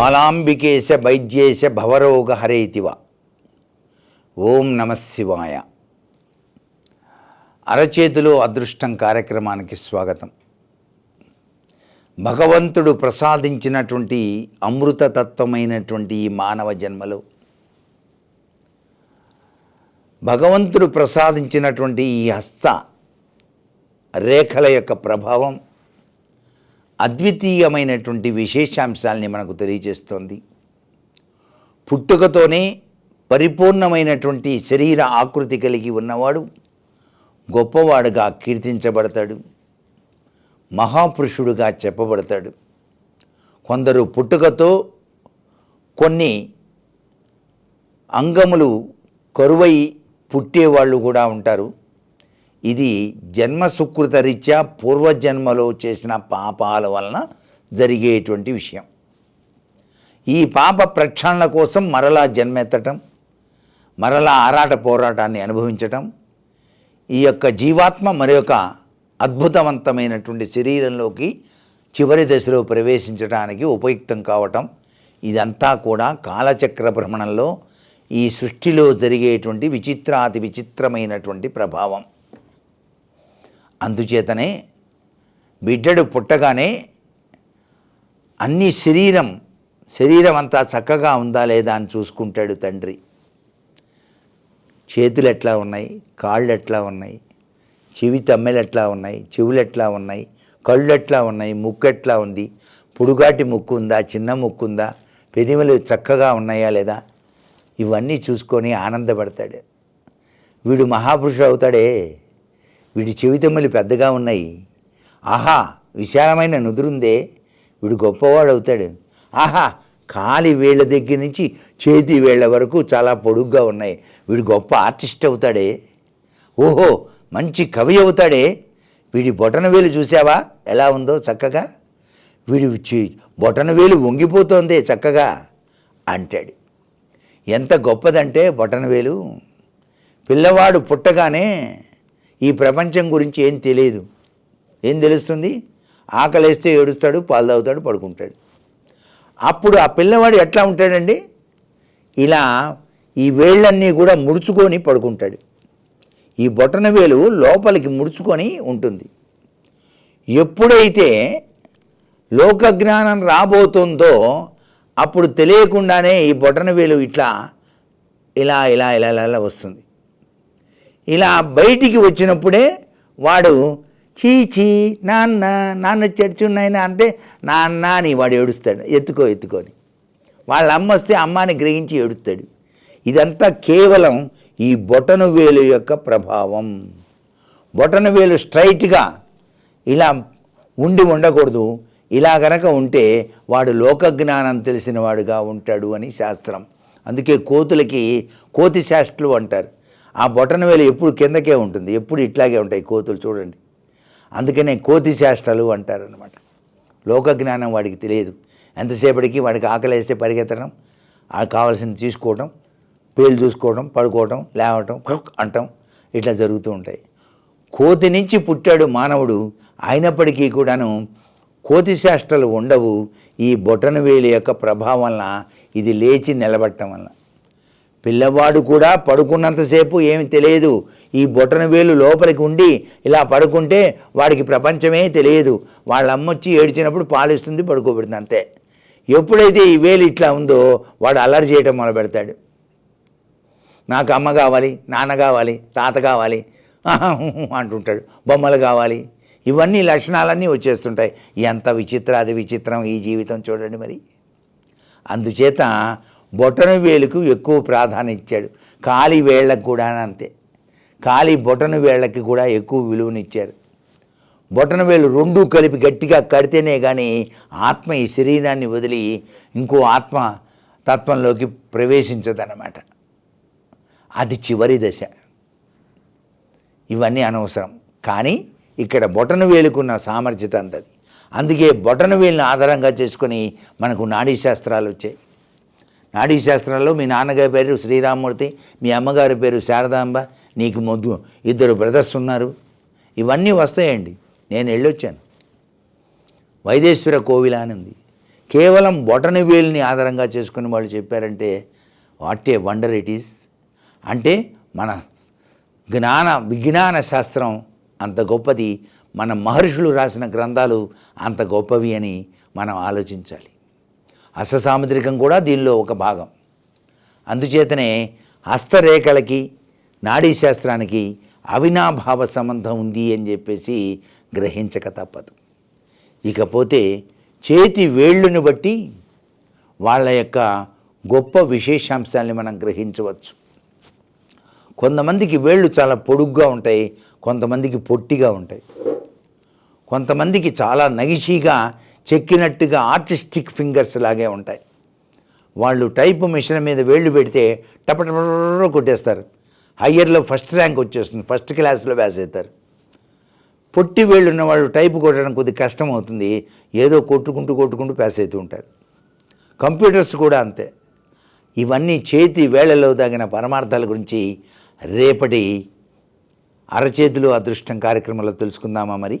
బాలాంబికేశ వైద్యేశ భవరోగ హరేతివ. ఓం నమ శివాయ. అరచేతిలో అదృష్టం కార్యక్రమానికి స్వాగతం. భగవంతుడు ప్రసాదించినటువంటి అమృతతత్వమైనటువంటి ఈ మానవ జన్మలో భగవంతుడు ప్రసాదించినటువంటి ఈ హస్త రేఖల యొక్క ప్రభావం అద్వితీయమైనటువంటి విశేషాంశాల్ని మనకు తెలియజేస్తోంది. పుట్టుకతోనే పరిపూర్ణమైనటువంటి శరీర ఆకృతి కలిగి ఉన్నవాడు గొప్పవాడుగా కీర్తించబడతాడు. మహాపురుషుడుగా చెప్పబడతాడు. కొందరు పుట్టుకతో కొన్ని అంగములు కరువై పుట్టేవాళ్ళు కూడా ఉంటారు. ఇది జన్మ సుకృత రీత్యా పూర్వజన్మలో చేసిన పాపాల వలన జరిగేటువంటి విషయం. ఈ పాప ప్రక్షాళన కోసం మరలా జన్మెత్తటం మరలా ఆరాట పోరాటాన్ని అనుభవించటం ఈ యొక్క జీవాత్మ మరి యొక్క అద్భుతవంతమైనటువంటి శరీరంలోకి చివరి దశలో ప్రవేశించడానికి ఉపయుక్తం కావటం ఇదంతా కూడా కాలచక్ర భ్రమణంలో ఈ సృష్టిలో జరిగేటువంటి విచిత్రాతి విచిత్రమైనటువంటి ప్రభావం. అందుచేతనే బిడ్డడు పుట్టగానే అన్ని శరీరం శరీరం అంతా చక్కగా ఉందా లేదా అని చూసుకుంటాడు తండ్రి. చేతులు ఎట్లా ఉన్నాయి? కాళ్ళు ఎట్లా ఉన్నాయి? చెవి తమ్మెలు ఎట్లా ఉన్నాయి? చెవులు ఎట్లా ఉన్నాయి? కళ్ళు ఎట్లా ఉన్నాయి? ముక్కు ఎట్లా ఉంది? పొడుగాటి ముక్కు ఉందా? చిన్న ముక్కు ఉందా? పెదిమలు చక్కగా ఉన్నాయా లేదా? ఇవన్నీ చూసుకొని ఆనందపడతాడు. వీడు మహాపురుషుడు అవుతాడే. వీడి చెవితమ్మలు పెద్దగా ఉన్నాయి. ఆహా విశాలమైన నుదురుందే. వీడు గొప్పవాడు అవుతాడు ఆహా కాలి వేళ్ళ దగ్గర నుంచి చేతి వేళ్ళ వరకు చాలా పొడుగ్గా ఉన్నాయి. వీడు గొప్ప ఆర్టిస్ట్ అవుతాడే. ఓహో మంచి కవి అవుతాడే. వీడి బొటన వేలు చూసావా ఎలా ఉందో చక్కగా? వీడి బొటనవేలు బొటన వేలు వంగిపోతోందే చక్కగా అంటాడు. ఎంత గొప్పదంటే బొటన వేలు. పిల్లవాడు పుట్టగానే ఈ ప్రపంచం గురించి ఏం తెలియదు. ఏం తెలుస్తుంది? ఆకలేస్తే ఏడుస్తాడు పాలు తాగుతాడు పడుకుంటాడు. అప్పుడు ఆ పిల్లవాడు ఎట్లా ఉంటాడండి? ఇలా ఈ వేళ్ళన్నీ కూడా ముడుచుకొని పడుకుంటాడు. ఈ బొటన వేలు లోపలికి ముడుచుకొని ఉంటుంది. ఎప్పుడైతే లోకజ్ఞానం రాబోతుందో అప్పుడు తెలియకుండానే ఈ బొటన వేలు ఇట్లా ఇలా ఇలా ఇలా ఇలా ఇలా వస్తుంది. ఇలా బయటికి వచ్చినప్పుడే వాడు చీచి చీ నాన్న నాన్న చర్చున్నాయన అంటే నాన్న అని వాడు ఏడుస్తాడు. ఎత్తుకో ఎత్తుకొని వాళ్ళ అమ్మ వస్తే అమ్మాని గ్రహించి ఏడుస్తాడు. ఇదంతా కేవలం ఈ బొటను వేలు యొక్క ప్రభావం. బొటన వేలు స్ట్రైట్గా ఇలా ఉండి ఉండకూడదు. ఇలా గనక ఉంటే వాడు లోకజ్ఞానం తెలిసినవాడుగా ఉంటాడు అని శాస్త్రం. అందుకే కోతులకి కోతి శాస్త్రులు అంటారు. ఆ బొటన వేలు ఎప్పుడు కిందకే ఉంటుంది ఎప్పుడు ఇట్లాగే ఉంటాయి కోతులు చూడండి. అందుకనే కోతి శాస్త్రాలు అంటారు అనమాట లోకజ్ఞానం వాడికి తెలియదు. ఎంతసేపటికి వాడికి ఆకలి వేస్తే పరిగెత్తడం ఆ కావాల్సింది తీసుకోవడం పేలు చూసుకోవడం పడుకోవడం లేవటం అంటం. ఇట్లా జరుగుతూ ఉంటాయి. కోతి నుంచి పుట్టాడు మానవుడు అయినప్పటికీ కూడాను కోతి శాస్త్రాలు ఉండవు. ఈ బొటన వేలు యొక్క ప్రభావం వలన ఇది లేచి నిలబడటం వలన. పిల్లవాడు కూడా పడుకున్నంతసేపు ఏమి తెలియదు. ఈ బొటన వేలు లోపలికి ఉండి ఇలా పడుకుంటే వాడికి ప్రపంచమే తెలియదు. వాళ్ళ వచ్చి ఏడ్చినప్పుడు పాలిస్తుంది పడుకోబెడుతుంది అంతే. ఎప్పుడైతే ఈ వేలు ఇట్లా ఉందో వాడు అల్లరి చేయటం మొదలు పెడతాడు. నాకు అమ్మ కావాలి నాన్న కావాలి తాత కావాలి అంటుంటాడు. బొమ్మలు కావాలి. ఇవన్నీ లక్షణాలన్నీ వచ్చేస్తుంటాయి. ఎంత విచిత్ర అది విచిత్రం ఈ జీవితం చూడండి మరి. అందుచేత బొటన వేలుకు ఎక్కువ ప్రాధాన్యం ఇచ్చాడు. కాలి వేళ్ళకు కూడా అంతే. కాలి బొటన వేళ్ళకి కూడా ఎక్కువ విలువనిచ్చారు బొటన వేలు రెండూ కలిపి గట్టిగా కడితేనే కానీ ఆత్మ ఈ శరీరాన్ని వదిలి ఇంకో ఆత్మ తత్వంలోకి ప్రవేశించదన్నమాట. అది చివరి దశ. ఇవన్నీ అనవసరం. కానీ ఇక్కడ బొటన వేలుకున్న సామర్థ్యత అంతది అందుకే బొటన వేలుని ఆధారంగా చేసుకొని మనకు నాడీ శాస్త్రాలు వచ్చాయి. నాడీ శాస్త్రాల్లో మీ నాన్నగారి పేరు శ్రీరామూర్తి మీ అమ్మగారి పేరు శారదాంబ నీకు మొద్దు ఇద్దరు బ్రదర్స్ ఉన్నారు. ఇవన్నీ వస్తాయండి. నేను వెళ్ళొచ్చాను. వైదేశ్వర కోవిల అని ఉంది. కేవలం బొటని వేలుని ఆధారంగా చేసుకుని వాళ్ళు చెప్పారంటే what a wonder it is. అంటే మన జ్ఞాన విజ్ఞాన శాస్త్రం అంత గొప్పది మన మహర్షులు రాసిన గ్రంథాలు అంత గొప్పవి అని మనం ఆలోచించాలి. అససాముద్రికం కూడా దీనిలో ఒక భాగం. అందుచేతనే హస్తరేఖలకి నాడీ శాస్త్రానికి అవినాభావ సంబంధం ఉంది అని చెప్పేసి గ్రహించక తప్పదు. ఇకపోతే చేతి వేళ్ళుని బట్టి వాళ్ళ యొక్క గొప్ప విశేషాంశాల్ని మనం గ్రహించవచ్చు. కొంతమందికి వేళ్ళు చాలా పొడుగ్గా ఉంటాయి కొంతమందికి పొట్టిగా ఉంటాయి. కొంతమందికి చాలా నగిషీగా చెక్కినట్టుగా ఆర్టిస్టిక్ ఫింగర్స్ లాగే ఉంటాయి. వాళ్ళు టైప్ మిషన్ మీద వేళ్ళు పెడితే టపటపట కొట్టేస్తారు. హయ్యర్లో ఫస్ట్ ర్యాంక్ వచ్చేస్తుంది ఫస్ట్ క్లాస్లో వేసేస్తారు పొట్టి వేళ్ళు ఉన్న వాళ్ళు టైప్ కొట్టడం కొద్ది కష్టం అవుతుంది ఏదో కొట్టుకుంటూ కొట్టుకుంటూ పాస్ అవుతూ ఉంటారు. కంప్యూటర్స్ కూడా అంతే. ఇవన్నీ చేతి వేళల్లో తగిన పరమార్థాల గురించి రేపటి అరచేతులు అదృష్టం కార్యక్రమంలో తెలుసుకుందామా మరి?